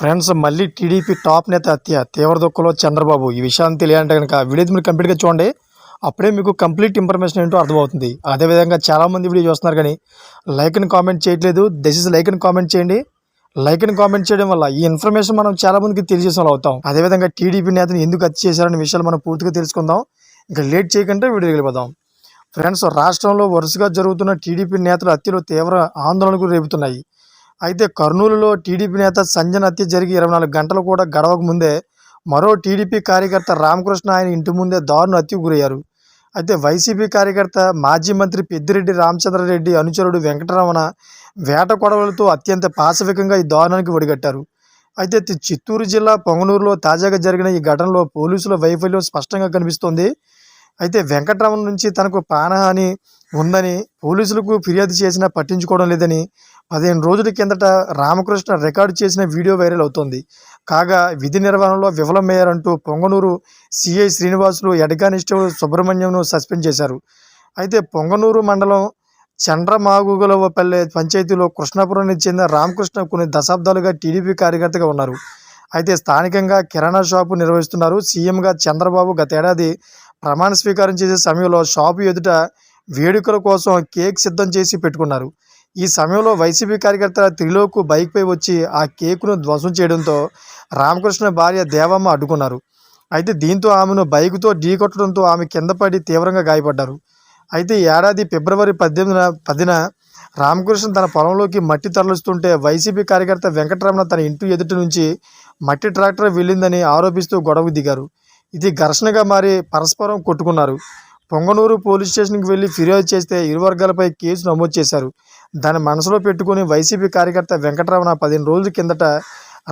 Friends మళ్ళీ TDP top నేత హత్య తీవ్ర దుఃఖంలో చంద్రబాబు. ఈ విషయాన్ని తెలియాలంటే కనుక వీడియో మీరు కంప్లీట్గా చూడండి. అప్పుడే మీకు కంప్లీట్ ఇన్ఫర్మేషన్ ఏంటో అర్థమవుతుంది. అదేవిధంగా చాలామంది వీడియో చూస్తున్నారు కానీ లైక్ అని కామెంట్ చేయట్లేదు. దయచేసి లైక్ అని కామెంట్ చేయండి. లైక్ అని కామెంట్ చేయడం వల్ల ఈ ఇన్ఫర్మేషన్ మనం చాలా మందికి తెలియజేసే అవుతాం. అదేవిధంగా టీడీపీ నేతను ఎందుకు హత్య చేశారనే విషయాలు మనం పూర్తిగా తెలుసుకుందాం. ఇంకా లేట్ చేయకుండా వీడియో వెళ్ళిపోదాం. ఫ్రెండ్స్ రాష్ట్రంలో వరుసగా జరుగుతున్న టీడీపీ నేతల హత్యలు తీవ్ర ఆందోళనకు రేపుతున్నాయి. అయితే కర్నూలులో టీడీపీ నేత సంజన్ హత్య జరిగి ఇరవై నాలుగు గంటలు కూడా గడవక ముందే మరో టీడీపీ కార్యకర్త రామకృష్ణ ఆయన ఇంటి ముందే దారుణ హత్యకు గురయ్యారు. అయితే వైసీపీ కార్యకర్త మాజీ మంత్రి పెద్దిరెడ్డి రామచంద్రారెడ్డి అనుచరుడు వెంకటరమణ వేట కొడవలతో అత్యంత పాశవికంగా ఈ దారుణానికి ఒడిగట్టారు. అయితే చిత్తూరు జిల్లా పొంగనూరులో తాజాగా జరిగిన ఈ ఘటనలో పోలీసుల వైఫల్యం స్పష్టంగా కనిపిస్తోంది. అయితే వెంకటరమణ నుంచి తనకు ప్రాణహాని ఉందని పోలీసులకు ఫిర్యాదు చేసినా పట్టించుకోవడం లేదని పదిహేను రోజుల కిందట రామకృష్ణ రికార్డు చేసిన వీడియో వైరల్ అవుతోంది. కాగా విధి నిర్వహణలో విఫలమయ్యారంటూ పొంగనూరు సిఐ శ్రీనివాసులు హెడ్ సుబ్రహ్మణ్యంను సస్పెండ్ చేశారు. అయితే పొంగనూరు మండలం చండ్రమాగుగలపల్లె పంచాయతీలో కృష్ణాపురానికి చెందిన రామకృష్ణ కొన్ని దశాబ్దాలుగా టీడీపీ కార్యకర్తగా ఉన్నారు. అయితే స్థానికంగా కిరాణా షాపు నిర్వహిస్తున్నారు. సీఎంగా చంద్రబాబు గతేడాది ప్రమాణ స్వీకారం చేసే సమయంలో షాపు ఎదుట వేడుకల కోసం కేక్ సిద్ధం చేసి పెట్టుకున్నారు. ఈ సమయంలో వైసీపీ కార్యకర్త త్రిలోకు బైక్పై వచ్చి ఆ కేకును ధ్వంసం చేయడంతో రామకృష్ణ భార్య దేవమ్మ అడ్డుకున్నారు. అయితే దీంతో ఆమెను బైకుతో ఢీకొట్టడంతో ఆమె కింద పడి తీవ్రంగా గాయపడ్డారు. అయితే ఏడాది ఫిబ్రవరి పద్దెనిమిదిన పదిన రామకృష్ణ తన పొలంలోకి మట్టి తరలిస్తుంటే వైసీపీ కార్యకర్త వెంకటరమణ తన ఇంటి ఎదుటి నుంచి మట్టి ట్రాక్టర్ వెళ్ళిందని ఆరోపిస్తూ గొడవ దిగారు. ఇది ఘర్షణగా మారి పరస్పరం కొట్టుకున్నారు. పొంగనూరు పోలీస్ స్టేషన్కి వెళ్ళి ఫిర్యాదు చేస్తే ఇరు వర్గాలపై కేసు నమోదు చేశారు. దాన్ని మనసులో పెట్టుకుని వైసీపీ కార్యకర్త వెంకటరమణ పదిహేను రోజుల కిందట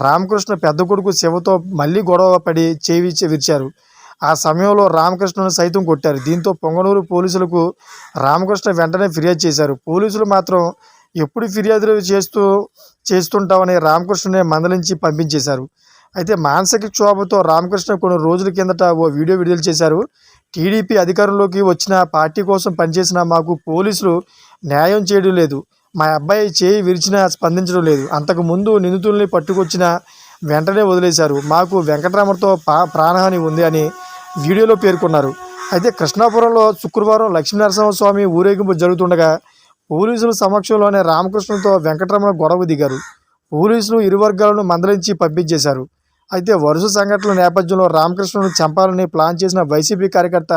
రామకృష్ణ పెద్ద కొడుకు శివతో మళ్ళీ గొడవ పడి చేవి విరిచారు. ఆ సమయంలో రామకృష్ణను సైతం కొట్టారు. దీంతో పొంగనూరు పోలీసులకు రామకృష్ణ వెంటనే ఫిర్యాదు చేశారు. పోలీసులు మాత్రం ఎప్పుడు ఫిర్యాదులు చేస్తూ చేస్తుంటామని రామకృష్ణనే మందలించి పంపించేశారు. అయితే మానసిక క్షోభతో రామకృష్ణ కొన్ని రోజుల కిందట ఓ వీడియో విడుదల చేశారు. టీడీపీ అధికారంలోకి వచ్చిన పార్టీ కోసం పనిచేసిన మాకు పోలీసులు న్యాయం చేయడం లేదు. మా అబ్బాయి చేయి విరిచినా స్పందించడం లేదు. అంతకు ముందు నిందితుల్ని పట్టుకొచ్చిన వెంటనే వదిలేశారు. మాకు వెంకటరామతో పా ప్రాణహాని ఉంది అని వీడియోలో పేర్కొన్నారు. అయితే కృష్ణాపురంలో శుక్రవారం లక్ష్మీనరసింహస్వామి ఊరేగింపు జరుగుతుండగా పోలీసుల సమక్షంలోనే రామకృష్ణతో వెంకటరమణ గొడవ దిగారు. పోలీసులు ఇరు వర్గాలను మందలించి పంపించేశారు. అయితే వరుస సంఘటనల నేపథ్యంలో రామకృష్ణను చంపాలని ప్లాన్ చేసిన వైసీపీ కార్యకర్త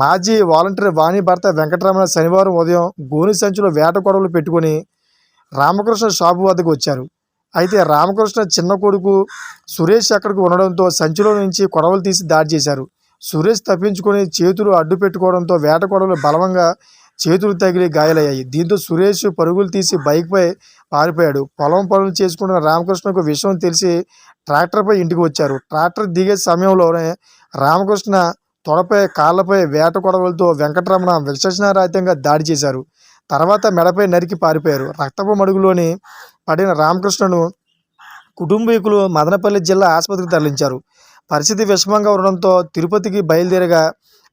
మాజీ వాలంటీర్ వాణి భర్త వెంకటరమణ శనివారం ఉదయం గోని సంచులో వేట గొడవలు పెట్టుకొని రామకృష్ణ షాపు వద్దకు వచ్చారు. అయితే రామకృష్ణ చిన్న కొడుకు సురేష్ అక్కడికి ఉండడంతో సంచిలో నుంచి కొడవలు తీసి దాడి చేశారు. సురేష్ తప్పించుకొని చేతులు అడ్డు పెట్టుకోవడంతో వేట కొడవలు బలవంగా చేతులు తగిలి గాయాలయ్యాయి. దీంతో సురేష్ పరుగులు తీసి బైక్పై పారిపోయాడు. పొలం పనులు చేసుకుంటున్న రామకృష్ణకు విషయం తెలిసి ట్రాక్టర్పై ఇంటికి వచ్చారు. ట్రాక్టర్ దిగే సమయంలోనే రామకృష్ణ తొడపై కాళ్ళపై వేట కొడవలతో వెంకటరమణ విచక్షణారహితంగా దాడి చేశారు. తర్వాత మెడపై నరికి పారిపోయారు. రక్తపు మడుగులోని పడిన రామకృష్ణను కుటుంబీకులు మదనపల్లి జిల్లా ఆసుపత్రికి తరలించారు. పరిస్థితి విషమంగా ఉండడంతో తిరుపతికి బయలుదేరగా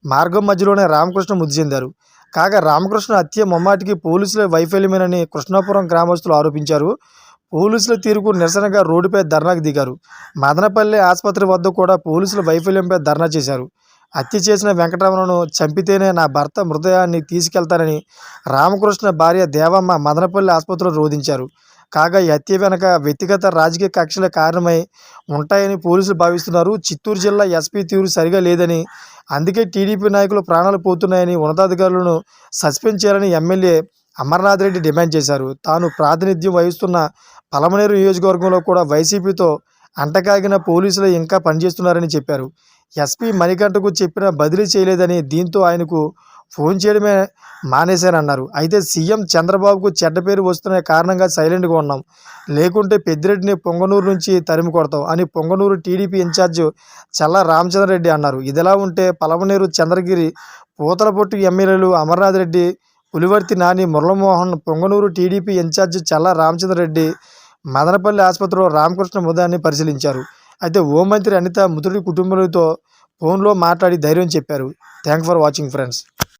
మార్గం మధ్యలోనే రామకృష్ణ మృతి చెందారు. కాగా రామకృష్ణ హత్య ముమ్మాటికి పోలీసుల వైఫల్యమేనని కృష్ణాపురం గ్రామస్తులు ఆరోపించారు. పోలీసుల తీరుకు నిరసనగా రోడ్డుపై ధర్నాకు దిగారు. మదనపల్లి ఆసుపత్రి వద్ద కూడా పోలీసుల వైఫల్యంపై ధర్నా చేశారు. హత్య చేసిన వెంకటరమణను చంపితేనే నా భర్త మృతదేహాన్ని తీసుకెళ్తానని రామకృష్ణ భార్య దేవమ్మ మదనపల్లి ఆసుపత్రిలో రోధించారు. కాగా ఈ హత్య వెనక వ్యక్తిగత రాజకీయ కక్షల కారణమై ఉంటాయని పోలీసులు భావిస్తున్నారు. చిత్తూరు జిల్లా ఎస్పీ తీరు సరిగా లేదని అందుకే టీడీపీ నాయకులు ప్రాణాలు పోతున్నాయని ఉన్నతాధికారులను సస్పెండ్ చేయాలని ఎమ్మెల్యే అమర్నాథ్ రెడ్డి డిమాండ్ చేశారు. తాను ప్రాతినిధ్యం వహిస్తున్న పలమనేరు నియోజకవర్గంలో కూడా వైసీపీతో అంటకాగిన పోలీసులు ఇంకా పనిచేస్తున్నారని చెప్పారు. ఎస్పీ మణికంఠకు చెప్పిన బదిలీ చేయలేదని దీంతో ఆయనకు ఫోన్ చేయడమే మానేశారన్నారు. అయితే సీఎం చంద్రబాబుకు చెడ్డ పేరు వస్తున్న కారణంగా సైలెంట్గా ఉన్నాం. లేకుంటే పెద్దిరెడ్డిని పొంగనూరు నుంచి తరిమి కొడతాం అని పొంగనూరు టీడీపీ ఇన్ఛార్జ్ చల్లా రామచంద్రరెడ్డి అన్నారు. ఇదిలా ఉంటే పలమనేరు చంద్రగిరి పూతలపొట్టు ఎమ్మెల్యేలు అమర్నాథ్ రెడ్డి పులివర్తి నాని మురళమోహన్ పొంగనూరు టీడీపీ ఇన్ఛార్జ్ చల్లా రామచంద్రరెడ్డి మదనపల్లి ఆసుపత్రిలో రామకృష్ణ మృదాన్ని పరిశీలించారు. అయితే హోంమంత్రి అనిత మృతుడి కుటుంబాలతో ఫోన్లో మాట్లాడి ధైర్యం చెప్పారు. Thank for watching friends.